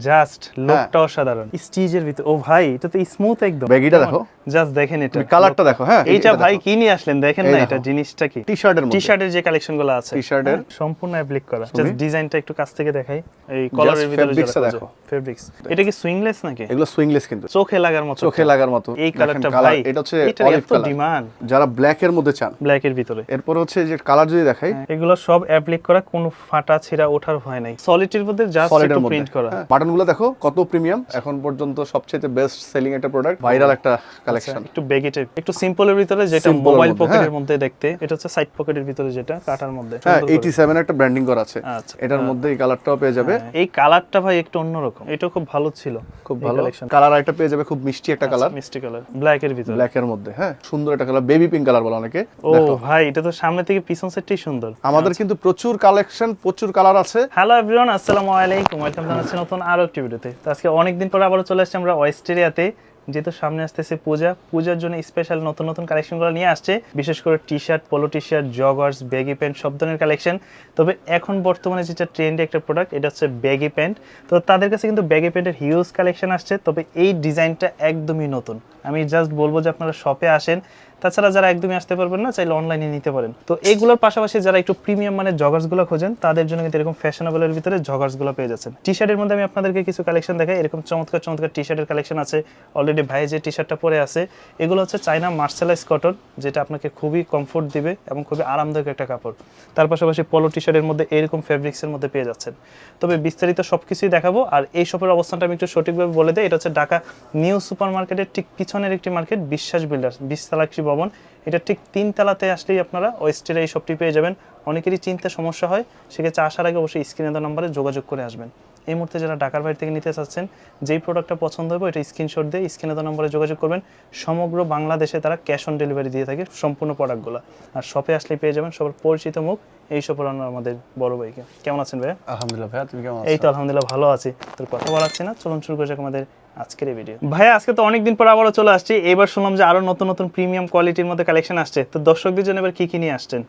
Just লুকটা অসাধারণ। স্টিজের ভিতর ও ভাই এটা তো স্মুথ একদম। ব্যাগিটা দেখো। জাস্ট দেখেন এটা। কালারটা দেখো, হ্যাঁ, এইটা ভাই কি নিয়ে আসলেন? দেখেন না এটা জিনিসটা কি? টি-শার্টের টি শার্টের যে কালেকশনগুলো আছে। টি-শার্টের। হ্যাঁ, সম্পূর্ণ অ্যাপ্লিক করা। জাস্ট ডিজাইনটা একটু কাছ থেকে দেখাই। এই কলারের ভিতরে দেখো। ফেব্রিক্স এটা কি সুইংলেস নাকি? এগুলো সুইংলেস কিন্তু। চোখে লাগার মতো। চোখে লাগার মতো। এই কালারটা ভাই এটা হচ্ছে অলিভ কালার ডিমান্ড যারা ব্ল্যাক এর মধ্যে চান। ব্ল্যাক এর ভিতরে। এরপর হচ্ছে যে কালার যদি দেখাই। এগুলো সব অ্যাপ্লিক করা কোনো ফাটা ছিঁড়া ওঠার ভয় নাই। সলিডের মধ্যে জাস্ট একটু মধ্যে। প্রিন্ট করা। বাটনগুলো দেখো কত প্রিমিয়াম এখন পর্যন্ত সবচেয়ে বেস্ট সেলিং একটা প্রোডাক্ট ভাইরাল একটা কালেকশন আচ্ছা, একটু বেগি টাইপ একটু সিম্পলের ভিতরে যেটা মোবাইল পকেটের হ্যাঁ। মধ্যে দেখতে এটা হচ্ছে সাইড পকেটের ভিতরে যেটা কাটার মধ্যে। হ্যাঁ সুন্দর করে। এইটি সেভেন একটা ব্র্যান্ডিং করা আছে। আচ্ছা, এটার মধ্যে এই কালারটাও পেয়ে যাবে। হ্যাঁ, এই কালারটা ভাই একটু অন্যরকম। এটা খুব ভালো ছিল খুব ভালো। collection। কালার একটা পেয়ে যাবে খুব মিষ্টি একটা কালার মিষ্টি কালার ব্ল্যাক এর ভিতরে। ব্ল্যাক এর মধ্যে হ্যাঁ। সুন্দর একটা কালার বেবি পিঙ্ক কালার বলে অনেকে। ও ভাই এটা তো সামনে থেকে পিছন সেটটাই সুন্দর। আমাদের কিন্তু প্রচুর কালেকশন প্রচুর কালার আছে। হ্যালো এভরিওয়ান আসসালামু আলাইকুম। ওয়েলকাম জানাচ্ছি নতুন আরও একটি ভিডিওতে তো আজকে অনেকদিন পরে আবারও চলে আসছি আমরা ওয়েস্টেরিয়াতে যেহেতু সামনে আসতেছে পূজা। পূজার জন্য স্পেশাল নতুন নতুন কালেকশনগুলো নিয়ে আসছে। বিশেষ করে T shirt polo T shirt joggers baggy pants সব ধরনের কালেকশন তবে এখন বর্তমানে যেটা ট্রেন্ডে একটা প্রোডাক্ট এটা হচ্ছে ব্যাগি প্যান্ট তো তাদের কাছে কিন্তু ব্যাগি প্যান্টের হিউজ কালেকশন আসছে। তবে এই ডিজাইনটা একদমই নতুন। আমি জাস্ট বলব যে আপনারা শপে আসেন তাছাড়া যারা একদমই আসতে পারবেন না, চাইলে অনলাইনে নিতে পারেন। তো এইগুলোর পাশাপাশি যারা একটু প্রিমিয়াম মানে জগার্সগুলো খোঁজেন, তাদের জন্য কিন্তু এরকম ফ্যাশনেবলের ভিতরে জগার্সগুলো পেয়ে যাচ্ছেন। টি শার্টের মধ্যে আমি আপনাদেরকে কিছু কালেকশন দেখাই। এরকম চমৎকার চমৎকার টি শার্টের কালেকশন আছে। অলরেডি ভাই যে টি শার্টটা পরে আছে, এগুলো হচ্ছে চাইনা মার্শালাইজ কটন যেটা আপনাকে খুবই কমফোর্ট দিবে এবং খুবই আরামদায়ক একটা কাপড়। তার পাশাপাশি পলো টি শার্টের মধ্যে এরকম ফেব্রিক্সের মধ্যে পেয়ে যাচ্ছেন। তবে বিস্তারিত সব কিছুই দেখাবো, আর এই শপের অবস্থানটা আমি একটু সঠিকভাবে বলে দিই। এটা হচ্ছে ঢাকা নিউ সুপার মার্কেটের ঠিক পিছনের একটি মার্কেট বিশ্বাস বিল্ডার্স বিশতলা ভবন। এটা ঠিক তিন তালাতে আসলেই আপনারা ওয়েস্টের এই শপটি পেয়ে যাবেন। অনেকেরই চিনতে সমস্যা হয় সেক্ষেত্রে আসার আগে অবশ্যই স্ক্রিনে দেওয়া নম্বরে যোগাযোগ করে আসবেন। এই মুহূর্তে যারা ঢাকার বাইরে থেকে নিতে চাচ্ছেন যেই প্রোডাক্টটা পছন্দ হবে এটা স্ক্রিনশট দিয়ে স্ক্রিনে দেওয়া নম্বরে যোগাযোগ করবেন। সমগ্র বাংলাদেশে তারা ক্যাশ অন ডেলিভারি দিয়ে থাকে সম্পূর্ণ প্রোডাক্টগুলো আর শপে আসলেই পেয়ে যাবেন সবার পরিচিত মুখ এই অন্য আমাদের বড় ভাইকে। কেমন আছেন ভাইয়া? আলহামদুলিল্লাহ ভাইয়া তুমি কেমন এই তো আলহামদুলিল্লাহ ভালো আছি। তোর কথা বলাচ্ছি না চলুন শুরু করে যাক আমাদের আজকের এই ভিডিও ভাইয়া আজকে তো অনেকদিন পর আবারও চলে আসছি। এবার শুনলাম যে আরও নতুন নতুন প্রিমিয়াম কোয়ালিটির মধ্যে কালেকশন আসছে। তো দর্শকদের জন্য এবার কি কি নিয়ে আসছেন?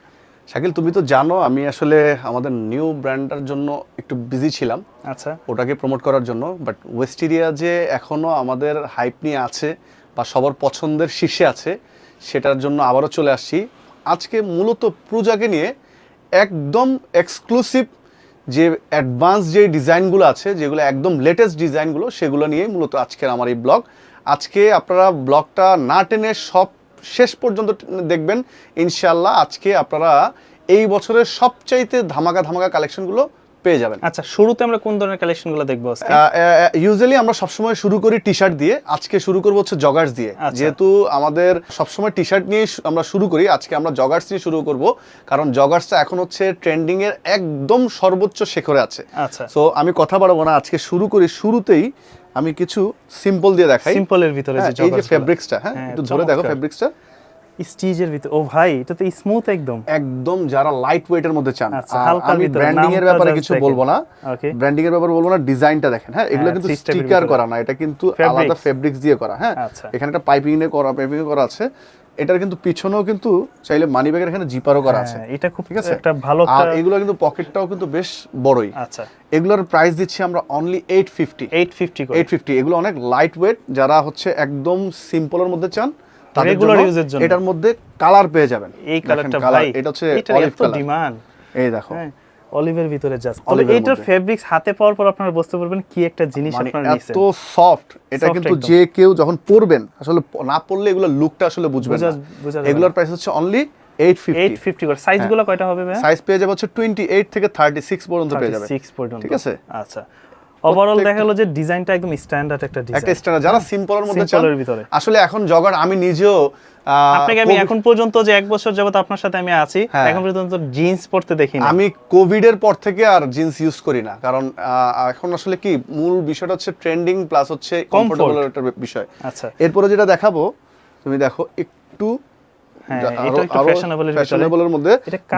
শাকিল তুমি তো জানো আমি আসলে আমাদের নিউ ব্র্যান্ডটার জন্য একটু বিজি ছিলাম। আচ্ছা। ওটাকে প্রমোট করার জন্য। বাট ওয়েস্টেরিয়া যে এখনও আমাদের হাইপ নিয়ে আছে বা সবার পছন্দের শীর্ষে আছে সেটার জন্য আবারও চলে আসছি। আজকে মূলত পূজাকে নিয়ে একদম এক্সক্লুসিভ যে অ্যাডভান্স যে ডিজাইনগুলো আছে, যেগুলো একদম লেটেস্ট ডিজাইনগুলো সেগুলো নিয়ে মূলত আজকের আমার এই ব্লগ আজকে আপনারা ব্লগটা না টেনে সব শেষ পর্যন্ত দেখবেন। ইনশাল্লাহ আজকে আপনারা এই বছরের সবচাইতে ধামাকা ধামাকা কালেকশনগুলো পেয়ে যাবেন। আচ্ছা শুরুতে আমরা কোন ধরনের কালেকশনগুলো দেখব ইউজুয়ালি আমরা সবসময় শুরু করি টি শার্ট দিয়ে আজকে শুরু করব হচ্ছে জগার্স দিয়ে। আচ্ছা। যেহেতু আমাদের সবসময় টি শার্ট নিয়ে আমরা শুরু করি আজকে আমরা জগার্স নিয়ে শুরু করব কারণ জগার্সটা এখন হচ্ছে ট্রেন্ডিং এর একদম সর্বোচ্চ শেখরে আছে। আচ্ছা। সো আমি কথা বাড়াবো না আজকে শুরু করি শুরুতেই আমি কিছু সিম্পল দিয়ে দেখাই। সিম্পলের ভিতরে হ্যাঁ, যে ফেব্রিক্সটা হ্যাঁ হ্যাঁ, একটু ধরে দেখো ফেব্রিক্সটা স্টিজের ভিতরে। ও ভাই এটা তো স্মুথ একদম। একদম যারা লাইট ওয়েটের মধ্যে চান। আচ্ছা, আমি ব্র্যান্ডিং এর ব্যাপারে কিছু বলব না। ওকে ব্র্যান্ডিং এর ব্যাপারে বলব না ডিজাইনটা দেখেন। হ্যাঁ এগুলো হ্যাঁ, কিন্তু স্টিকার করা না এটা কিন্তু আলাদা ফেব্রিক্স দিয়ে করা হ্যাঁ। আচ্ছা। এখানে একটা পাইপিং এ করা পাইপিং করা আছে। এটার কিন্তু পিছনেও কিন্তু চাইলে মানি ব্যাগের এখানে জিপারও করা আছে। হ্যাঁ, এটা খুব ঠিক আছে? একটা ভালো আর এগুলো কিন্তু পকেটটাও কিন্তু বেশ বড়ই। আচ্ছা। এগুলোর প্রাইস দিচ্ছি আমরা অনলি এইট ফিফটি 850 করে। এইট ফিফটি এগুলো অনেক লাইট ওয়েট যারা হচ্ছে একদম সিম্পলের মধ্যে চান। তাদের Regular জন্য জন্য। এটার মধ্যে কালার পেয়ে যাবেন। এই কালারটা ভাই এটা হচ্ছে এটার অলিভ কালার ডিমান্ড এই দেখো। হ্যাঁ অলিভের ভিতরে জাস্ট তবে এইটার ফেব্রিক্স হাতে পাওয়ার পর আপনারা বুঝতে পারবেন কি একটা জিনিস মানে আপনারা নিছেন। এত সফট এটা কিন্তু যে কেউ যখন পরবেন আসলে না পরলে এগুলো লুকটা আসলে বুঝবেন বোঝা না। এগুলোর প্রাইস হচ্ছে অনলি এইট ফিফটি 850 করে। সাইজগুলো কয়টা হবে ভাই সাইজ পেয়ে যাবে হচ্ছে টোয়েন্টি এইট থেকে থার্টি সিক্স পর্যন্ত পেয়ে যাবে। 36 পর্যন্ত। ঠিক আছে? আচ্ছা। ওভারঅল দেখা গেল যে ডিজাইনটা একদম স্ট্যান্ডার্ড একটা ডিজাইন একটা স্ট্যান্ডার্ড যারা সিম্পলের মধ্যে চান ভিতরে। আসলে এখন জগার আমি নিজেও আপনাকে আমি এখন পর্যন্ত যে এক বছর যাবত আপনার সাথে আমি আছি হ্যাঁ। এখন পর্যন্ত জিন্স পরতে দেখিনি। আমি কোভিড এর পর থেকে আর জিন্স ইউজ করি না কারণ এখন আসলে কি মূল বিষয়টা হচ্ছে ট্রেন্ডিং প্লাস হচ্ছে কমফোর্টেবল একটা বিষয়। আচ্ছা। এরপরে যেটা দেখাবো তুমি দেখো একটু হ্যাঁ, এটা মধ্যে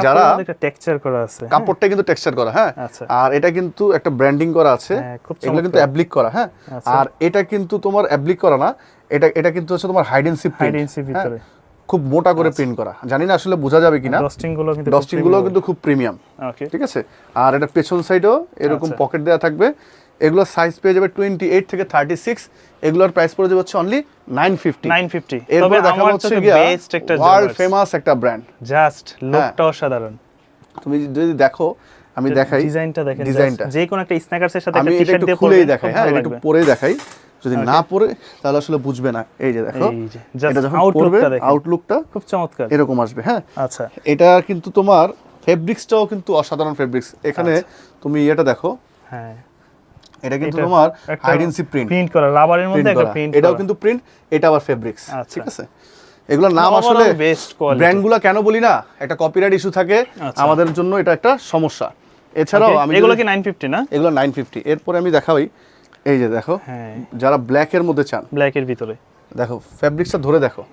যারা টেক্সচার করা আছে হ্যাঁ? কাপড়টা কিন্তু টেক্সচার করা হ্যাঁ। আচ্ছা। আর এটা কিন্তু একটা ব্র্যান্ডিং করা আছে হ্যাঁ, খুব এগুলো কিন্তু অ্যাপ্লিক করা হ্যাঁ। আচ্ছা। আর এটা কিন্তু তোমার অ্যাপ্লিক করা না এটা এটা কিন্তু হচ্ছে তোমার হাইডেন্সি ভিতরে। খুব মোটা করে প্রিন্ট করা জানি না আসলে বোঝা যাবে কিনা। ডস্টিংগুলো কিন্তু ডস্টিংগুলো কিন্তু খুব প্রিমিয়াম ঠিক আছে? আর এটা পেছন সাইডেও এরকম আচ্ছা। পকেট দেওয়া থাকবে। এগুলোর সাইজ পেয়ে যাবে টোয়েন্টি এইট থেকে থার্টি সিক্স এগুলোর প্রাইস পড়ে যাবে হচ্ছে অনলি নাইন ফিফটি 950 তবে এরপরে দেখা হচ্ছে ওয়ার্ল্ড ফেমাস একটা ব্র্যান্ড জাস্ট। লুকটা অসাধারণ। তুমি যদি দেখো আমি দেখাই। ডিজাইনটা দেখেন ডিজাইনটা যে কোনো একটা স্ন্যাকার্সের সাথে একটা টি-শার্ট দিয়ে খুলেই দেখাই। হ্যাঁ একটু। পরে দেখাই। যদি না পরে তাহলে আসলে বুঝবে না। এই যে দেখো এটা যখন দেখেন। আউটলুকটা খুব চমৎকার। এরকম আসবে হ্যাঁ। আচ্ছা। এটা কিন্তু তোমার ফেব্রিক্সটাও কিন্তু অসাধারণ ফেব্রিক্স এখানে তুমি এটা দেখো। হ্যাঁ। এটা কিন্তু তোমার হাইডেন্সি প্রিন্ট প্রিন্ট করা রাবারের মধ্যে একটা প্রিন্ট এটাও কিন্তু প্রিন্ট এটা আবার ফেব্রিক্স আচ্ছা। ঠিক আছে? এগুলোর নাম আসলে best quality। ব্র্যান্ডগুলো কেন বলি না একটা কপিরাইট ইস্যু থাকে আচ্ছা। আমাদের জন্য এটা একটা সমস্যা। এছাড়াও আমি এগুলো কি 950 না? এগুলো নাইন ফিফটি এরপরে আমি দেখাই এই যে দেখো হ্যাঁ। যারা ব্ল্যাক এর মধ্যে চান। ব্ল্যাক এর ভিতরে। দেখো ফেব্রিক্সটা ধরে দেখো।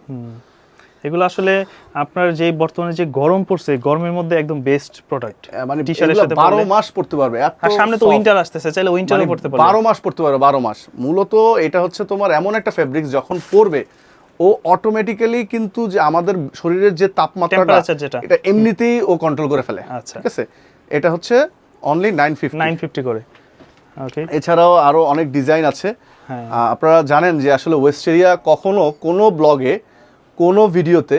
এগুলো আসলে আপনার যে বর্তমানে যে গরম পড়ছে গরমের মধ্যে একদম বেস্ট প্রোডাক্ট মানে টি-শার্টের সাথে বারো পরলে- মাস পড়তে পারবে আর সামনে তো উইন্টার আসতেছে চাইলে উইন্টারও মানে পড়তে পারবে। বারো মাস পড়তে পারবে বারো মাস। মূলত এটা হচ্ছে তোমার এমন একটা ফেব্রিক্স যখন পরবে ও অটোমেটিক্যালি কিন্তু যে আমাদের শরীরের যে তাপমাত্রাটা। এটা এমনিতেই ও কন্ট্রোল করে ফেলে। আচ্ছা। ঠিক আছে? এটা হচ্ছে অনলি নাইন ফিফটি 950 করে। ওকে এছাড়াও আরও অনেক ডিজাইন আছে। হ্যাঁ। আপনারা জানেন যে আসলে ওয়েস্টেরিয়া কখনো কোনো ব্লগে কোনো ভিডিওতে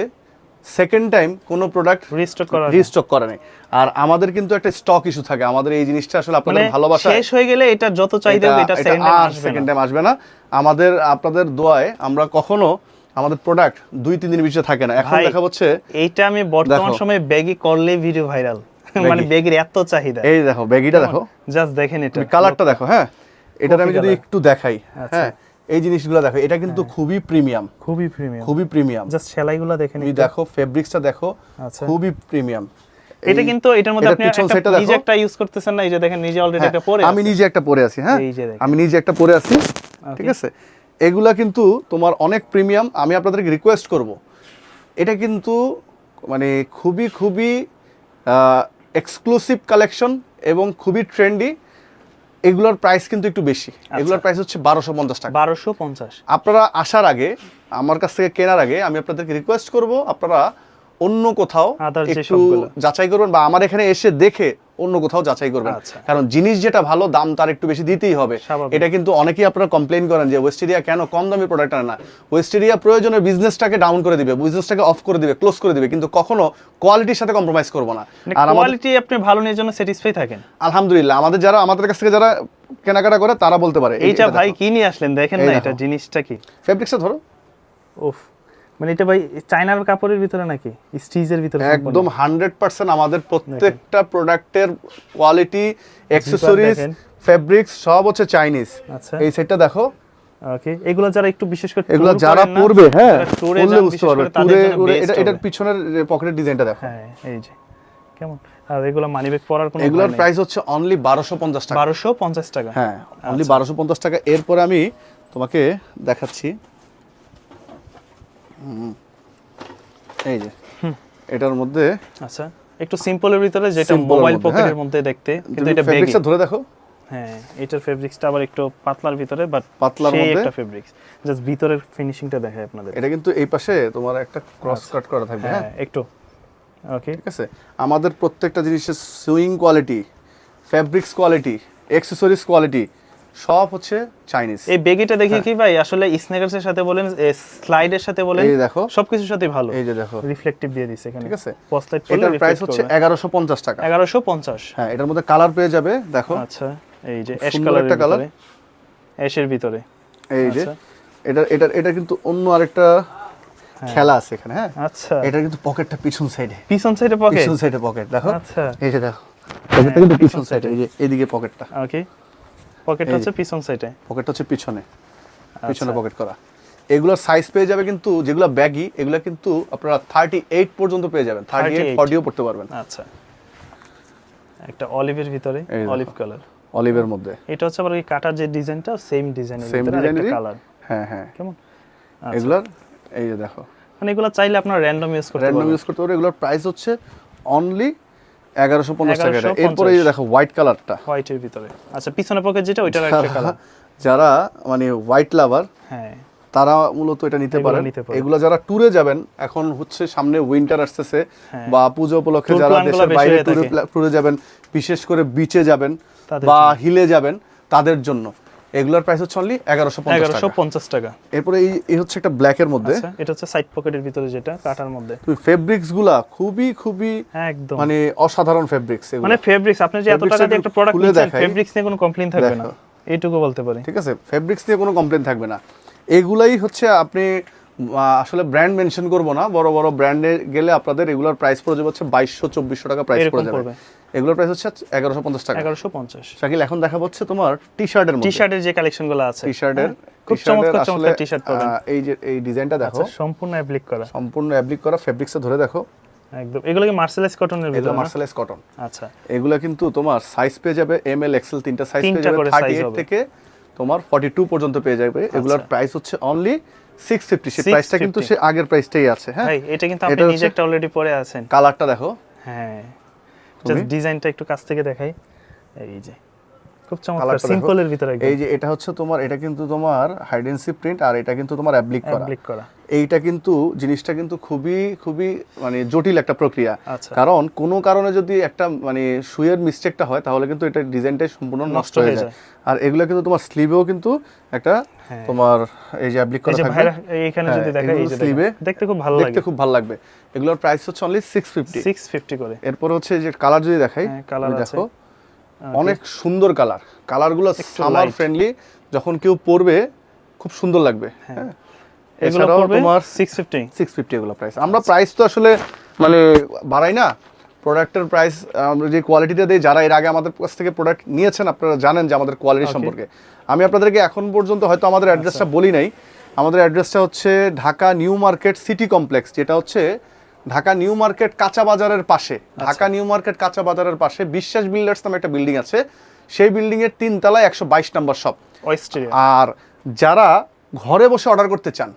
সেকেন্ড টাইম কোনো প্রোডাক্ট রিস্টক করা রিস্টক করে নেই। আর আমাদের কিন্তু একটা স্টক ইস্যু থাকে। আমাদের এই জিনিসটা আসলে মানে আপনাদের ভালোবাসা শেষ হয়ে গেলে এটা যত চাহিদা এটা সেকেন্ড টাইম আসবে সেকেন্ড টাইম আসবে না। আমাদের আপনাদের দোয়ায় আমরা কখনো আমাদের প্রোডাক্ট দুই তিন দিনের পিছিয়ে থাকে না। এখন দেখা হচ্ছে এইটা আমি বর্তমান। সময়ে ব্যাগি করলে ভিডিও ভাইরাল মানে ব্যাগের এত চাহিদা। এই দেখো ব্যাগিটা দেখো। জাস্ট দেখেন এটা। কালারটা দেখো হ্যাঁ? এটার আমি যদি একটু দেখাই আচ্ছা। হ্যাঁ? এই জিনিসগুলো দেখো এটা কিন্তু খুবই প্রিমিয়াম। খুবই প্রিমিয়াম। খুবই প্রিমিয়াম। জাস্ট সেলাইগুলো দেখেন তুমি দেখো ফেব্রিক্সটা দেখো আচ্ছা। খুবই প্রিমিয়াম। এটা কিন্তু এটার মধ্যে আপনি একটা- নিজে একটা ইউজ করতেছেন না এই যে দেখেন নিজে অলরেডি হ্যাঁ, একটা পরে আমি নিজে একটা পরে আছি হ্যাঁ। আমি নিজে একটা পরে আছি ঠিক আছে? এগুলা কিন্তু তোমার অনেক প্রিমিয়াম আমি আপনাদেরকে রিকোয়েস্ট করব। এটা কিন্তু মানে খুবই খুবই এক্সক্লুসিভ কালেকশন এবং খুবই ট্রেন্ডি এগুলোর প্রাইস কিন্তু একটু বেশি। আচ্ছা। এগুলোর প্রাইস হচ্ছে বারোশো পঞ্চাশ টাকা। বারোশো পঞ্চাশ। আপনারা আসার আগে আমার কাছ থেকে কেনার আগে আমি আপনাদেরকে রিকোয়েস্ট করব আপনারা অন্য কোথাও একটু যাচাই করবেন বা আমার এখানে এসে দেখে অন্য কোথাও যাচাই করবেন। আচ্ছা। কারণ জিনিস যেটা ভালো দাম তার একটু বেশি দিতেই হবে। এটা কিন্তু অনেকেই আপনারা কমপ্লেন করেন যে ওয়েস্টেরিয়া কেন কম দামি প্রোডাক্ট আনে না? ওয়েস্টেরিয়া প্রয়োজনে বিজনেসটাকে ডাউন করে দিবে বিজনেসটাকে অফ করে দিবে ক্লোজ করে দিবে। কিন্তু কখনো কোয়ালিটির সাথে কম্প্রোমাইজ করব না। আর কোয়ালিটি আপনি ভালো নিয়ে জন্য স্যাটিসফাই থাকেন। আলহামদুলিল্লাহ আমাদের যারা আমাদের কাছ থেকে যারা কেনাকাটা করে তারা বলতে পারে এইটা ভাই কি নিয়ে আসলেন? দেখেন না এটা জিনিসটা কি? ফেব্রিক্সটা ধরো। ওফ মানে এটা ভাই চাইনার কাপড়ের ভিতরে নাকি? স্টিজের ভিতরে একদম হান্ড্রেড পার্সেন্ট আমাদের প্রত্যেকটা প্রোডাক্টের কোয়ালিটি অ্যাক্সেসরিজ। ফেব্রিক্স সব হচ্ছে চাইনিজ। আচ্ছা। এই সেটটা দেখো। ওকে এগুলো যারা একটু বিশেষ করে এগুলো যারা পরবে হ্যাঁ পরলে বুঝতে পারবে টুরে এটা এটার। পিছনের পকেটের ডিজাইনটা দেখো। হ্যাঁ এই যে কেমন? আর এগুলো মানিব্যাগ পরার কোনো এগুলোর প্রাইস হচ্ছে অনলি বারোশো পঞ্চাশ টাকা। বারোশো পঞ্চাশ টাকা। হ্যাঁ অনলি আচ্ছা। বারোশো পঞ্চাশ টাকা। এরপর আমি তোমাকে দেখাচ্ছি। এই যে। এটার মধ্যে আচ্ছা একটু সিম্পলের ভিতরে যেটা মোবাইল পকেটের হ্যাঁ। মধ্যে দেখতে কিন্তু এটা ফেব্রিক্সটা ধরে দেখো। হ্যাঁ এটার ফেব্রিক্সটা আবার একটু পাতলার ভিতরে বাট পাতলার মধ্যে। একটা ফেব্রিক্স জাস্ট ভিতরের ফিনিশিংটা আপনাদের। এটা কিন্তু এই পাশে তোমার একটা ক্রস কাট করা থাকবে হ্যাঁ। হ্যাঁ একটু। ওকে ঠিক আছে? আমাদের প্রত্যেকটা জিনিসের sewing quality fabrics quality accessories quality সব হচ্ছে চাইনিজ এই বেগিটা দেখি কি ভাই? আসলে স্নেকার্স এর সাথে বলেন স্লাইডের সাথে বলেন এই দেখো। সবকিছুর সাথে ভালো। এই যে দেখো। রিফ্লেক্টিভ দিয়ে দিছে এখানে। ঠিক আছে? পস্টলাইট এটার প্রাইস হচ্ছে এগারোশো পঞ্চাশ টাকা। এগারোশো পঞ্চাশ। হ্যাঁ এটার মধ্যে কালার পেয়ে যাবে দেখো। আচ্ছা এই যে অ্যাশ কালারের একটা। ভিতরে। অ্যাশের ভিতরে। এই যে আচ্ছা। এটা এটা এটা কিন্তু অন্য আরেকটা খেলা আছে এখানে হ্যাঁ? আচ্ছা। এটা কিন্তু পকেটটা পিছন সাইডে পিছন সাইডে পকেট পিছন সাইডে পকেট দেখো। আচ্ছা। এই যে দেখো। পকেটটা কিন্তু পিছন সাইডে এই যে এদিকে পকেটটা ওকে পকেটটা হচ্ছে পিছন সাইডে পকেটটা হচ্ছে পিছনে। পিছনে আচ্ছা। পকেট করা। এগুলোর সাইজ পেয়ে যাবে কিন্তু যেগুলো ব্যাগি এগুলো কিন্তু আপনারা থার্টি এইট পর্যন্ত পেয়ে যাবেন। থার্টি এইট 38 ফর্টিও পড়তে পারবেন। আচ্ছা। একটা অলিভের ভিতরে অলিভ কালার অলিভের মধ্যে। এটা হচ্ছে আবার কাটার যে ডিজাইনটা সেম ডিজাইনের সেম ডিজাইনেরই কালার হ্যাঁ হ্যাঁ। কেমন? আচ্ছা। এগুলার এই যে দেখো। মানে এগুলো চাইলে আপনারা র্যান্ডম ইউজ করতে র্যান্ডম ইউজ করতে পারো এগুলোর প্রাইস হচ্ছে অনলি এগারোশো পঞ্চাশ টাকা। এরপরে দেখো হোয়াইট কালারটা হোয়াইটের ভিতরে। আচ্ছা পিছনে পকেট যেটা ওইটার একটা কালার যারা মানে হোয়াইট লাভার হ্যাঁ। তারা মূলত এটা নিতে পারেন। এগুলো যারা ট্যুরে যাবেন এখন হচ্ছে সামনে উইন্টার আসতেছে হ্যাঁ। বা পুজো উপলক্ষে যারা দেশের বাইরে ট্যুরে যাবেন বিশেষ করে বিচে যাবেন বা হিলে যাবেন তাদের জন্য। এগুলোর প্রাইস হচ্ছে অনলি এগারোশো পঞ্চাশ এগারোশো টাকা পঞ্চাশ টাকা। এরপরে এই এই হচ্ছে একটা ব্ল্যাক এর মধ্যে। আচ্ছা এটা হচ্ছে সাইড পকেটের ভিতরে যেটা কাটার মধ্যে। ফেব্রিক্সগুলা খুবই খুবই একদম। মানে অসাধারণ ফেব্রিক্স মানে ফেব্রিক্স আপনি যে এত টাকা দিয়ে একটা প্রোডাক্ট নিচ্ছেন ফেব্রিক্স নিয়ে কোনো কমপ্লেইন থাকবে না। এইটুকু বলতে পারি। ঠিক আছে? ফেব্রিক্স নিয়ে কোনো কমপ্লেন থাকবে না। এগুলাই হচ্ছে আপনি আসলে ব্র্যান্ড মেনশন করব না বড় বড় ব্র্যান্ডে গেলে আপনাদের এগুলোর প্রাইস পড়ে যাবে হচ্ছে বাইশশো চব্বিশশো টাকা প্রাইস পড়ে যাবে। এগুলোর প্রাইস হচ্ছে এগারোশো পঞ্চাশ টাকা। এগারোশো পঞ্চাশ। শাকিল এখন দেখা হচ্ছে তোমার টি শার্টের টি শার্টের যে কালেকশনগুলো আছে। টি শার্টের হ্যাঁ, খুব চমৎকার চমৎকার টি শার্ট পাবেন। এই যে এই ডিজাইনটা দেখো। আচ্ছা, সম্পূর্ণ অ্যাপ্লিক করা। সম্পূর্ণ অ্যাপ্লিক করা ফেব্রিক্সে ধরে দেখো। একদম। এগুলো কি মার্সেলাইজ কটনের এগুলো ভিতরে না? মার্শালাইজ কটন আচ্ছা। এগুলো কিন্তু তোমার সাইজ পেয়ে যাবে এম এল এক্সেল তিনটা সাইজ পেয়ে যাবে করে থার্টি size এইট হবে। থেকে তোমার ফর্টি টু পর্যন্ত পেয়ে যাবে। এগুলোর আচ্ছা। প্রাইস হচ্ছে অনলি সিক্স ফিফটি সে 650 প্রাইসটা কিন্তু সে আগের প্রাইসটাই আছে হ্যাঁ? এটা কিন্তু আপনি নিজে একটা অলরেডি পরে আছেন। কালারটা দেখো। হ্যাঁ। ডিজাইনটা একটু কাছ থেকে দেখাই। এই যে। খুব চমৎকার। সিম্পলের ভিতরে এই যে এটা হচ্ছে তোমার এটা কিন্তু তোমার হাইডেন্সি প্রিন্ট আর এটা কিন্তু তোমার অ্যাপ্লিক করা। অ্যাপ্লিক করা। এইটা কিন্তু জিনিসটা কিন্তু খুবই খুবই মানে জটিল একটা প্রক্রিয়া। আচ্ছা। কারণ কোনো কারণে যদি একটা মানে সুইয়ের মিস্টেকটা হয় তাহলে কিন্তু এটা ডিজাইনটাই সম্পূর্ণ নষ্ট হয়ে যায়। আর এগুলো কিন্তু তোমার স্লিভেও কিন্তু একটা হ্যাঁ। তোমার এই যে অ্যাপ্লিক করা থাকবে। এইখানে হ্যাঁ, যদি দেখা এই যে sleeve-এ। দেখতে খুব ভালো দেখতে খুব ভালো লাগবে। এগুলোর প্রাইস হচ্ছে অনলি সিক্স ফিফটি 650 করে। এরপর হচ্ছে যে কালার যদি দেখাই হ্যাঁ, তুমি আছে। দেখো। অনেক সুন্দর কালার। কালারগুলো সামার ফ্রেন্ডলি যখন কেউ পরবে খুব সুন্দর লাগবে। হ্যাঁ। এগুলো এছাড়াও তোমার 650 সিক্স ফিফটি এগুলো প্রাইস আমরা প্রাইস তো আসলে মানে বাড়াই না। প্রোডাক্টের প্রাইস আমরা যে কোয়ালিটিটা দিই যারা এর আগে আমাদের কাছ থেকে প্রোডাক্ট নিয়েছেন আপনারা জানেন যে আমাদের কোয়ালিটি সম্পর্কে। আমি আপনাদেরকে এখন পর্যন্ত হয়তো আমাদের অ্যাড্রেসটা বলি নাই। আমাদের অ্যাড্রেসটা হচ্ছে Dhaka new market city complex যেটা হচ্ছে ঢাকা নিউ মার্কেট কাঁচা বাজারের পাশে ঢাকা নিউ মার্কেট কাঁচা বাজারের পাশে বিশ্বাস বিল্ডার্স নামে একটা বিল্ডিং আছে। সেই বিল্ডিং এর তিন তলায় একশো বাইশ নম্বর শপ। আর যারা ঘরে বসে অর্ডার করতে চান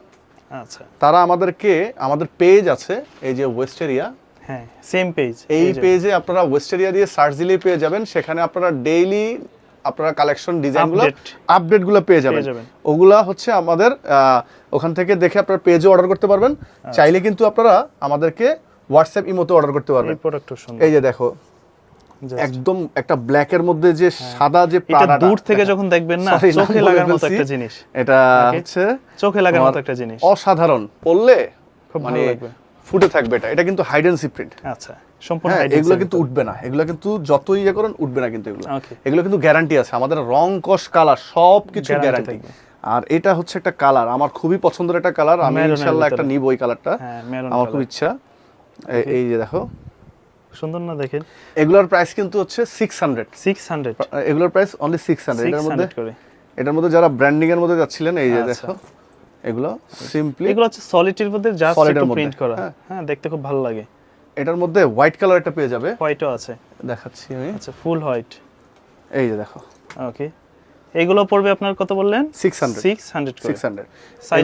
আচ্ছা। তারা আমাদেরকে আমাদের পেজ আছে এই যে ওয়েস্টেরিয়া হ্যাঁ সেম পেজ এই পেজে আপনারা ওয়েস্টেরিয়া দিয়ে সার্চ দিলেই পেয়ে যাবেন। সেখানে আপনারা ডেইলি আপনারা কালেকশন ডিজাইনগুলো। আপডেটগুলো পেয়ে যাবেন। ওগুলা হচ্ছে আমাদের ওখান থেকে দেখে আপনারা পেজে অর্ডার করতে পারবেন। আচ্ছা। চাইলে কিন্তু আপনারা আমাদেরকে হোয়াটসঅ্যাপ ইমোতে অর্ডার করতে পারবেন। এই যে দেখো একদম একটা ব্ল্যাকের মধ্যে যে সাদা যে হ্যাঁ। এটা দূর থেকে যখন দেখবেন না চোখে লাগার মতো একটা জিনিস। এটা হচ্ছে চোখে লাগার মতো একটা জিনিস। অসাধারণ। পড়লে মানে। ফুটে থাকবে এটা। এটা কিন্তু হাইডেন্সি প্রিন্ট আচ্ছা সম্পূর্ণ হ্যাঁ এগুলো কিন্তু উঠবে না। এগুলো কিন্তু যতই ইয়ে করেন উঠবে না কিন্তু এগুলো। এগুলো কিন্তু গ্যারান্টি আছে। আমাদের রং কস কালার সব কিছু গ্যারান্টি আর এটা হচ্ছে একটা কালার আমার খুবই পছন্দের একটা কালার আমি ইনশাআল্লাহ একটা নিব ওই কালারটা আমার খুব ইচ্ছা। এই যে দেখো। সুন্দর না দেখেন? এগুলোর প্রাইস কিন্তু হচ্ছে সিক্স হান্ড্রেড 600 এগুলোর প্রাইস অনলি সিক্স হান্ড্রেড এটার মধ্যে এটার মধ্যে যারা ব্র্যান্ডিং এর মধ্যে যাচ্ছিলেন এই যে আচ্ছা। দেখো। এগুলো সিম্পলি এগুলো হচ্ছে সলিডের মধ্যে জাস্ট একটু প্রিন্ট করা। হ্যাঁ। হ্যাঁ দেখতে খুব ভালো লাগে। এটার মধ্যে হোয়াইট কালার একটা পেয়ে যাবে। হোয়াইটও আছে। দেখাচ্ছি আমি। আচ্ছা ফুল হোয়াইট এই যে দেখো। ওকে এগুলো পড়বে আপনার কত বললেন? 600 600 করে। সিক্স হান্ড্রেড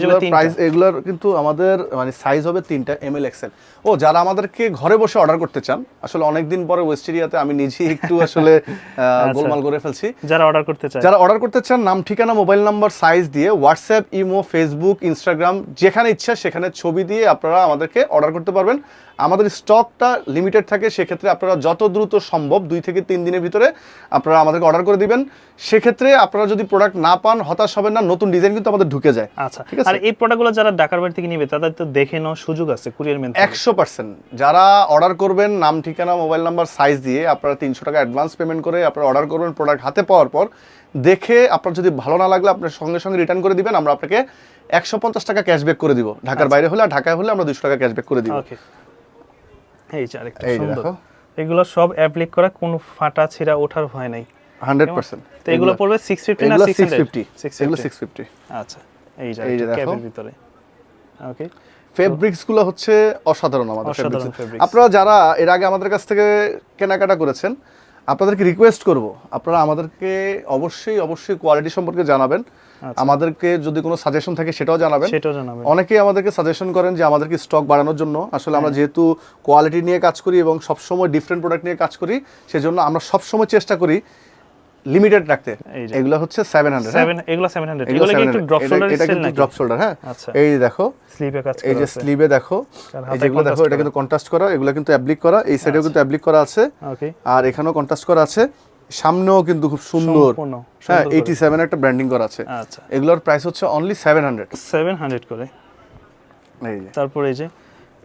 হবে তিনটা। প্রাইস এগুলোর কিন্তু আমাদের মানে সাইজ হবে তিনটা এম এল এক্সেল ও যারা আমাদেরকে ঘরে বসে অর্ডার করতে চান আসলে অনেকদিন পরে ওয়েস্ট ওয়েস্টেরিয়াতে আমি নিজেই একটু আসলে গোলমাল করে ফেলছি। যারা অর্ডার করতে চায়। যারা অর্ডার করতে চান নাম ঠিকানা মোবাইল নাম্বার সাইজ দিয়ে হোয়াটসঅ্যাপ ইমো ফেসবুক ইনস্টাগ্রাম যেখানে ইচ্ছা সেখানে ছবি দিয়ে আপনারা আমাদেরকে অর্ডার করতে পারবেন। আমাদের স্টকটা লিমিটেড থাকে সেক্ষেত্রে আপনারা যত দ্রুত সম্ভব দুই থেকে তিন দিনের ভিতরে আপনারা আমাদেরকে অর্ডার করে দিবেন। সেক্ষেত্রে আপনারা যদি প্রোডাক্ট না পান হতাশ হবেন না নতুন ডিজাইন কিন্তু আমাদের ঢুকে যায়। আচ্ছা ঠিক আছে? আর এই প্রোডাক্টগুলো যারা ঢাকার বাড়ি থেকে নিবে তাদের তো দেখে নেওয়ার সুযোগ আছে কুরিয়ার মেন একশো পার্সেন্ট যারা অর্ডার করবেন নাম ঠিকানা মোবাইল নাম্বার সাইজ দিয়ে আপনারা তিনশো টাকা অ্যাডভান্স পেমেন্ট করে আপনারা অর্ডার করবেন প্রোডাক্ট হাতে পাওয়ার পর। দেখে আপনার যদি ভালো না লাগলে আপনার সঙ্গে সঙ্গে রিটার্ন করে দিবেন আমরা আপনাকে একশো পঞ্চাশ টাকা ক্যাশব্যাক করে দিব। ঢাকার বাইরে হলে আর ঢাকায় হলে আমরা দুশো টাকা ক্যাশব্যাক করে দিব। এই যে আরেকটা সুন্দর। এগুলো সব অ্যাপ্লিক করা কোনো ফাটা ছিঁড়া ওঠার ভয় নাই। Hundred percent. তো এগুলো পড়বে 650 না এগুলো সিক্স ফিফটি এগুলো 650 আচ্ছা এই যে এই যে দেখো। ক্যাবের ভিতরে। ওকে ফেব্রিক্সগুলো হচ্ছে অসাধারণ আমাদের fabrics। আপনারা যারা এর আগে আমাদের কাছ থেকে কেনাকাটা করেছেন আপনাদেরকে রিকোয়েস্ট করব। আপনারা আমাদেরকে অবশ্যই অবশ্যই কোয়ালিটি সম্পর্কে জানাবেন। আচ্ছা। আমাদেরকে যদি কোনো সাজেশন থাকে সেটাও জানাবেন। সেটাও জানাবেন। অনেকেই আমাদেরকে সাজেশন করেন যে আমাদেরকে স্টক বাড়ানোর জন্য। আসলে আমরা হ্যাঁ। যেহেতু কোয়ালিটি নিয়ে কাজ করি এবং সবসময় ডিফারেন্ট প্রোডাক্ট নিয়ে কাজ করি সেজন্য আমরা সবসময় চেষ্টা করি লিমিটেড রাখতে। এগুলো হচ্ছে সেভেন হান্ড্রেড সেভেন এগুলো 700 এগুলো কি একটু ড্রপ শোল্ডার এটা কিন্তু ড্রপ শোল্ডার হ্যাঁ? আচ্ছা। এই দেখো স্লিপে কাজ এই যে স্লিভে দেখো এই যেগুলো দেখো এটা। কিন্তু কন্ট্রাস্ট করা এগুলো কিন্তু অ্যাপ্লিক করা এই সাইডেও কিন্তু অ্যাপ্লিক করা আছে। ওকে আর এখানেও কন্ট্রাস্ট করা আছে। সামনেও কিন্তু খুব সুন্দর। হ্যাঁ সুন্দর করে। এইটি সেভেন একটা ব্র্যান্ডিং করা আছে। আচ্ছা। এগুলোর প্রাইস হচ্ছে only seven hundred seven hundred করে। এই যে। তারপর এই যে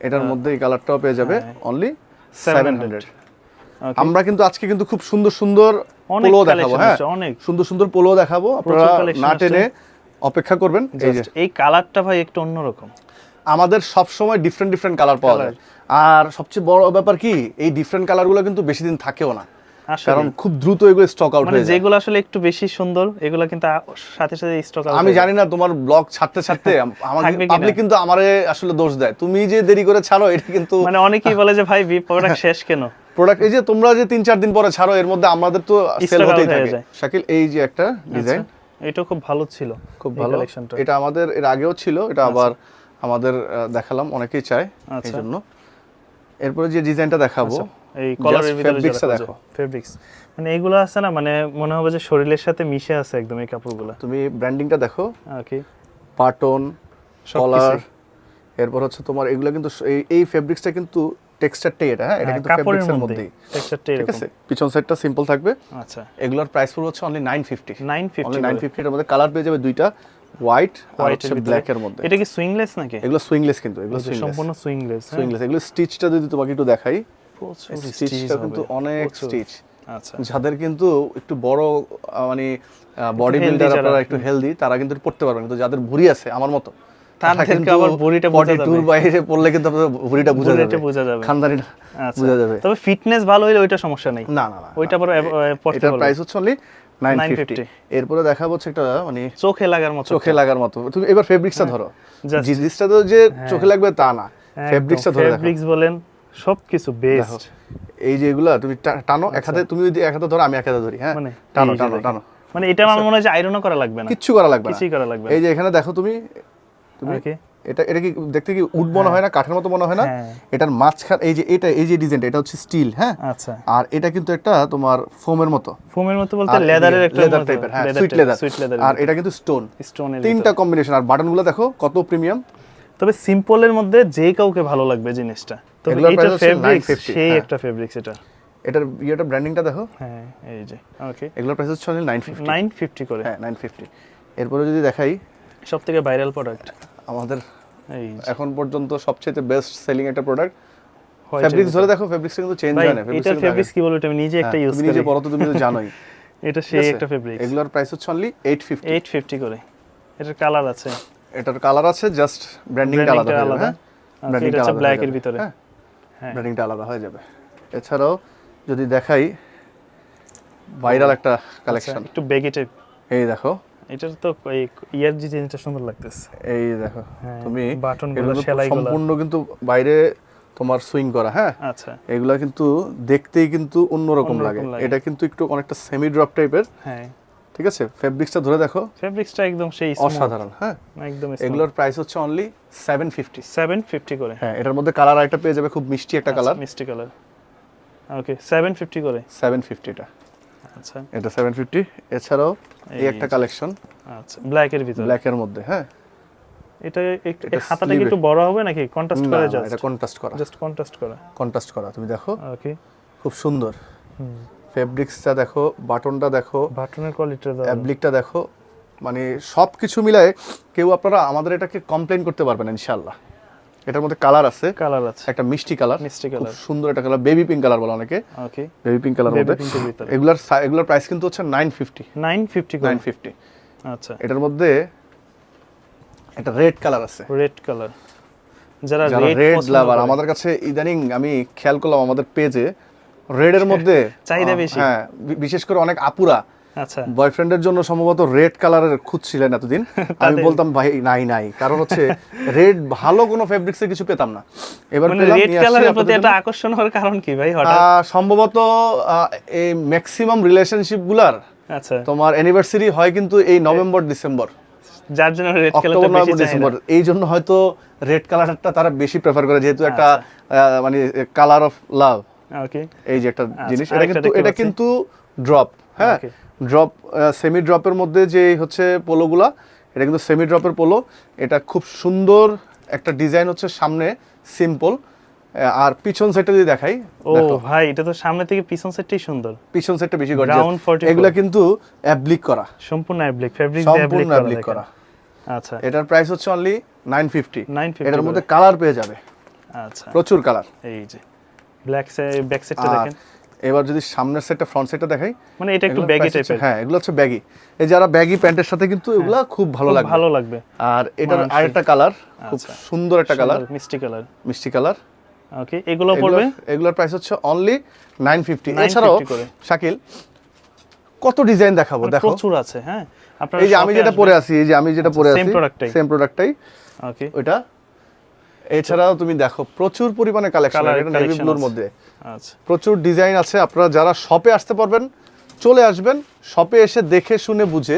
এটার মধ্যে এই কালারটাও পেয়ে যাবে হ্যাঁ। Only 700 hundred Okay. আমরা কিন্তু আজকে কিন্তু খুব সুন্দর সুন্দর পোলো দেখাবো হ্যাঁ? অনেক। সুন্দর সুন্দর পোলো দেখাবো আপনারা না টেনে অপেক্ষা করবেন এই যে। এই কালারটা ভাই একটু অন্যরকম। আমাদের সব সময় ডিফারেন্ট ডিফারেন্ট কালার পাওয়া যায়। আর সবচেয়ে বড় ব্যাপার কি এই ডিফারেন্ট কালারগুলো কিন্তু বেশি দিন থাকেও না। কারণ খুব দ্রুত এগুলো স্টক আউট মানে হয়ে যায়। যেগুলো আসলে একটু বেশি সুন্দর এগুলো কিন্তু সাথে সাথে স্টক আউট আমি জানি না তোমার ব্লগ ছাড়তে ছাড়তে আমার পাবলিক কিন্তু আমারে আসলে দোষ দেয়। তুমি যে দেরি করে ছাড়ো এটা কিন্তু মানে অনেকেই বলে যে ভাই বি প্রোডাক্ট শেষ কেন? প্রোডাক্ট এই যে তোমরা যে তিন চার দিন পরে ছাড়ো এর মধ্যে আমাদের তো সেল হতেই থাকে। শাকিল এই যে একটা ডিজাইন এটা খুব ভালো ছিল খুব ভালো। এটা আমাদের এর আগেও ছিল এটা আবার আমাদের দেখালাম অনেকেই চায় এই আচ্ছা। জন্য। এরপরে যে ডিজাইনটা দেখাবো এই কলারের ভিতরে fabrics-টা দেখো। ফেব্রিক্স মানে এগুলো আছে না মানে মনে হবে যে শরীরের সাথে মিশে আছে একদম এই কাপড়গুলো। তুমি ব্র্যান্ডিংটা দেখো। ওকে পাটন। কলার এরপর হচ্ছে তোমার এগুলো কিন্তু এই এই ফেব্রিক্সটা কিন্তু টেক্সচারটাই এটা হ্যাঁ? এটা কিন্তু কাপড়ের ফেব্রিক্সের মধ্যে ঠিক আছে? পিছন সাইডটা সিম্পল থাকবে। আচ্ছা। এগুলোর প্রাইস পড়বে হচ্ছে only nine fifty 950 only nine করে। ফিফটি এর মধ্যে কালার পেয়ে যাবে দুইটা হোয়াইট আর হোয়াইট হচ্ছে ব্ল্যাক এর মধ্যে। এটা কি সুইংলেস নাকি? এগুলো সুইংলেস কিন্তু এগুলো সুইংলেস সম্পূর্ণ সুইংলেস সুইংলেস এগুলো স্টিচটা যদি তোমাকে একটু দেখাই স্টিচটা কিন্তু অনেক স্টিচ আচ্ছা। যাদের কিন্তু একটু বড় মানে বডি বিল্ডার। আপনারা একটু হেলদি তারা কিন্তু পড়তে পারবেন কিন্তু যাদের ভুঁড়ি আছে আমার মতো পড়লে কিন্তু ভুঁড়িটা বোঝা যাবে। বোঝা যাবে। আচ্ছা। বোঝা যাবে। তবে ফিটনেস ভালো হলে ওইটা সমস্যা নেই। না না ওইটা পরে এটার প্রাইস হচ্ছে অনলি নাইন ফিফটি 950 এরপরে দেখাবো হচ্ছে একটা মানে চোখে লাগার মতো চোখে লাগার মতো। তুমি এবার ফেব্রিক্সটা ধরো। জিনিসটা তো যে চোখে লাগবে তা না। ফেব্রিক্সটা ধরে দেখো। ফেব্রিক্স বলেন সবকিছু বেস্ট এই যে এগুলা তুমি টানো এক হাতে তুমি যদি এক হাতে ধরো আমি এক হাতে ধরি হ্যাঁ? মানে টানো টানো টানো। মানে এটা আমার মনে হয় যে আয়রনও করা লাগবে না। কিচ্ছু করা লাগবে না। কিছুই করা লাগবে এই যে এখানে দেখো তুমি তুমি এটা এটা কি দেখতে কি উড মনে হয়। না কাঠের মতো মনে হয় না? হ্যাঁ। এটার মাঝখান এই যে এটা এই যে ডিজাইনটা এটা হচ্ছে স্টিল হ্যাঁ? আচ্ছা। আর এটা কিন্তু একটা তোমার ফোমের মতো। ফোমের মতো বলতে লেদারের একটা লেদার টাইপের হ্যাঁ সুইট লেদার সুইট লেদার আর এটা কিন্তু স্টোন স্টোনের তিনটা কম্বিনেশন আর বাটনগুলো দেখো কত প্রিমিয়াম তবে সিম্পলের মধ্যে যে কাউকে ভালো লাগবে জিনিসটা। তবে এটা 950 সেই হ্যাঁ। একটা ফেব্রিক্স এটা। এটার ইয়েটা ব্র্যান্ডিংটা দেখো। হ্যাঁ এই যে ওকে এগুলোর প্রাইস হচ্ছে নাইন ফিফটি 950 করে। হ্যাঁ নাইন ফিফটি এরপরে যদি দেখাই। সব থেকে ভাইরাল প্রোডাক্ট আমাদের এখন পর্যন্ত সবচেয়ে বেস্ট সেলিং একটা প্রোডাক্ট ফেব্রিক্স ধরে দেখো ফেব্রিক্সটা কিন্তু চেঞ্জ হয় না এটা ফেব্রিক্স কি বলব এটা আমি নিজে একটা ইউজ করি নিজে পড়ো তো তুমি তো জানোই। এটা সেই একটা ফেব্রিক্স এগুলোর প্রাইস হচ্ছে অনলি এইট ফিফটি 850 করে। এটার কালার আছে। এটার কালার আছে জাস্ট ব্র্যান্ডিংটা আলাদা হয়ে আলাদা। হ্যাঁ? আচ্ছা, ব্র্যান্ডিংটা হচ্ছে আলাদা হয়ে এর ভিতরে। হ্যাঁ? হ্যাঁ। ব্র্যান্ডিংটা আলাদা হয়ে যাবে। এছাড়াও যদি দেখাই ভাইরাল একটা আচ্ছা, কালেকশন একটু বেগি টাইপ এই দেখো এটার তো এই ইয়ার যে জিনিসটা সুন্দর লাগতেছে। এই দেখো হ্যাঁ, তুমি বাটনগুলো, সেলাইগুলো। সম্পূর্ণ কিন্তু বাইরে তোমার সুইং করা হ্যাঁ? আচ্ছা। এগুলা কিন্তু দেখতেই কিন্তু অন্যরকম লাগে। এটা কিন্তু একটু অনেকটা সেমি ড্রপ টাইপের হ্যাঁ। ঠিক আছে? ফেব্রিক্সটা ধরে দেখো। ফেব্রিক্সটা একদম সেই অসাধারণ হ্যাঁ? একদম এগুলোর প্রাইস হচ্ছে অনলি সেভেন ফিফটি 750 করে। হ্যাঁ এটার মধ্যে কালার একটা পেয়ে যাবে খুব মিষ্টি একটা কালার আচ্ছা, মিষ্টি কালার ওকে 750 করে। সেভেন ফিফটিটা আচ্ছা। এটা সেভেন ফিফটি এছাড়াও এই একটা কালেকশন আচ্ছা ব্ল্যাক এর ভিতরে? ব্ল্যাকের মধ্যে হ্যাঁ। এটা একটু হাতাটা একটু বড় হবে নাকি? কন্ট্রাস্ট করে জাস্ট এটা কন্ট্রাস্ট করা। জাস্ট কন্ট্রাস্ট করা। কন্ট্রাস্ট করা তুমি দেখো। ওকে খুব সুন্দর। ফেব্রিক্সটা দেখো বাটনটা দেখো বাটনের কোয়ালিটিটা দাও অ্যাবলিকটা দেখো। মানে সব কিছু মিলায় কেউ আপনারা আমাদের এটাকে কমপ্লেন করতে পারবেন ইনশাল্লাহ এটার মধ্যে কালার আছে। কালার আছে। একটা মিষ্টি কালার। মিষ্টি কালার। সুন্দর একটা কালার। বেবি পিঙ্ক কালার বলে অনেকে। ওকে বেবি পিঙ্ক কালার মধ্যে। এগুলার এগুলার প্রাইস কিন্তু হচ্ছে নাইন ফিফটি 950 করে। নাইন আচ্ছা। এটার মধ্যে একটা রেড কালার আছে। রেড কালার যারা রেড লাভার আমাদের কাছে ইদানিং আমি খেয়াল করলাম আমাদের পেজে রেড এর মধ্যে চাহিদা বেশি। হ্যাঁ বিশেষ করে অনেক আপুরা আচ্ছা। বয়ফ্রেন্ডের জন্য সম্ভবত রেড কালারের খুঁজছিলেন এতদিন। আমি বলতাম ভাই নাই নাই। কারণ হচ্ছে রেড ভালো কোনো ফেব্রিক্সের কিছু পেতাম না। এবার মানে রেড কালারের প্রতি একটা আকর্ষণ হওয়ার কারণ কি ভাই হঠাৎ? সম্ভবত এই ম্যাক্সিমাম আচ্ছা। তোমার অ্যানিভার্সারি হয় কিন্তু এই নভেম্বর ডিসেম্বর যার জন্য রেড কালারটা বেশি ডিসেম্বর এই জন্য হয়তো রেড কালারটা তারা বেশি প্রেফার করে যেহেতু একটা আচ্ছা। মানে কালার অফ লাভ ওকে এই যে একটা জিনিস এটা কিন্তু এটা কিন্তু ড্রপ হ্যাঁ. ড্রপ সেমি ড্রপের মধ্যে যে হচ্ছে পোলোগুলা এটা কিন্তু সেমি ড্রপের পোলো। এটা খুব সুন্দর একটা ডিজাইন হচ্ছে সামনে সিম্পল আর পিছন সাইডটা যদি দেখাই ও ভাই এটা তো সামনে থেকে পিছন সেটটাই সুন্দর। পিছন সাইডটা বেশি গর্জিয়াস 44 এগুলা কিন্তু অ্যাপ্লিক করা। সম্পূর্ণ অ্যাপ্লিক ফেব্রিক দিয়ে সম্পূর্ণ অ্যাপ্লিক করা আচ্ছা। এটার প্রাইস হচ্ছে অনলি নাইন ফিফটি 950 এটার মধ্যে কালার পেয়ে যাবে। আচ্ছা। প্রচুর কালার এই যে ব্ল্যাক ব্যাক সাইডটা দেখেন। এবার যদি সামনের সেটটা ফ্রন্ট সেটটা দেখাই মানে এটা একটু ব্যাগি টাইপের হ্যাঁ এগুলো হচ্ছে ব্যাগি এই যারা ব্যাগি প্যান্টের সাথে কিন্তু এগুলা খুব ভালো লাগবে। ভালো লাগবে। আর এটার আরেকটা কালার খুব আচ্ছা। সুন্দর একটা কালার মিষ্টি কালার মিষ্টি কালার ওকে এগুলো পড়বে? এগুলোর প্রাইস হচ্ছে অনলি নাইন ফিফটি 950 এছাড়াও শাকিল কত ডিজাইন দেখাবো মানে দেখো। প্রচুর আছে হ্যাঁ? আপনারা এই যে আমি যেটা পরে আছি এই যে আমি যেটা পরে আছি product টাই। সেম প্রোডাক্টটাই ওকে ওইটা এছাড়াও তুমি দেখো প্রচুর পরিমাণে কালেকশন নেভি ব্লুর মধ্যে। আচ্ছা। প্রচুর ডিজাইন আছে আপনারা যারা শপে আসতে পারবেন চলে আসবেন শপে এসে দেখে শুনে বুঝে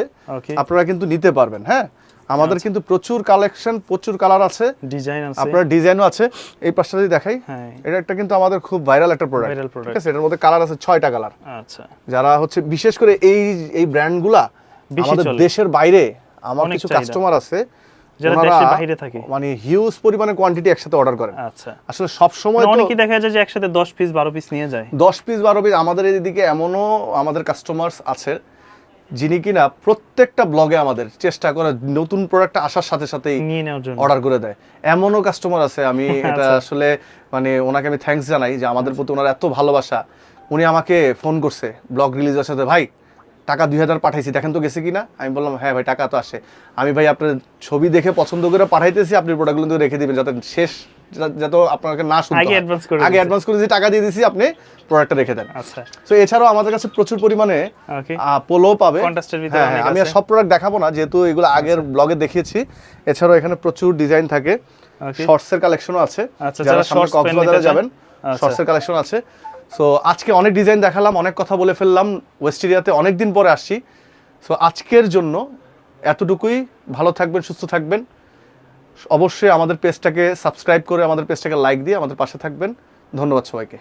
আপনারা কিন্তু নিতে পারবেন হ্যাঁ? আমাদের আচ্ছা। কিন্তু প্রচুর কালেকশন প্রচুর কালার আছে। ডিজাইন আছে। আপনার ডিজাইনও আছে। এই পাশটা যদি দেখাই হ্যাঁ। এটা একটা কিন্তু আমাদের খুব ভাইরাল একটা প্রোডাক্ট। ঠিক আছে? এটার মধ্যে কালার আছে ছয়টা কালার আচ্ছা। যারা হচ্ছে বিশেষ করে এই এই ব্র্যান্ডগুলা আমাদের দেশের বাইরে আমার কিছু কাস্টমার আছে যারা দেশের বাইরে থাকে। মানে হিউজ পরিমাণে কোয়ান্টিটি একসাথে অর্ডার করেন। আচ্ছা। আসলে সব সময় মানে অনেকেই দেখা যায় যে একসাথে দশ পিস বারো পিস নিয়ে যায়। দশ পিস বারো পিস আমাদের এদিকে এমনও আমাদের কাস্টমার্স আছে যিনি কিনা প্রত্যেকটা ব্লগে আমাদের চেষ্টা করে নতুন প্রোডাক্ট আসার সাথে জন্য। অর্ডার করে দেয়। এমনও কাস্টমার আছে আমি এটা আচ্ছা। আসলে মানে ওনাকে আমি থ্যাঙ্কস জানাই যে আমাদের প্রতি ওনার এত ভালোবাসা। উনি আমাকে ফোন করছে ব্লগ রিলিজের সাথে ভাই টাকা দুই হাজার পাঠাইছি দেখেন তো গেছে কিনা? আমি বললাম হ্যাঁ ভাই টাকা তো আসে। আমি ভাই আপনার ছবি দেখে পছন্দ করে পাঠাইতেছি আপনি প্রোডাক্টগুলো কিন্তু রেখে দিবেন যাতে শেষ যাতে আপনাকে না শুনতে আগে। করে আগে অ্যাডভান্স করে দিয়েছি টাকা দিয়ে দিয়েছি আপনি প্রোডাক্টটা রেখে দেন। আচ্ছা। তো এছাড়াও আমাদের কাছে প্রচুর পরিমাণে পোলো পাবে। এর ভিতরে হ্যাঁ আমি আর সব প্রোডাক্ট দেখাবো না যেহেতু এগুলো আগের ব্লগে দেখিয়েছি। এছাড়াও এখানে প্রচুর ডিজাইন থাকে। শর্টসের কালেকশনও আছে। আচ্ছা, যারা সামনে কক্সবাজারে যাবেন আচ্ছা। শর্টসের কালেকশন আছে। সো আজকে অনেক ডিজাইন দেখালাম, অনেক কথা বলে ফেললাম ওয়েস্ট এরিয়াতে অনেক দিন পরে আসছি। সো আজকের জন্য এতটুকুই। ভালো থাকবেন, সুস্থ থাকবেন। অবশ্যই আমাদের পেজটাকে সাবস্ক্রাইব করে, আমাদের পেজটাকে লাইক দিয়ে আমাদের পাশে থাকবেন। ধন্যবাদ সবাইকে।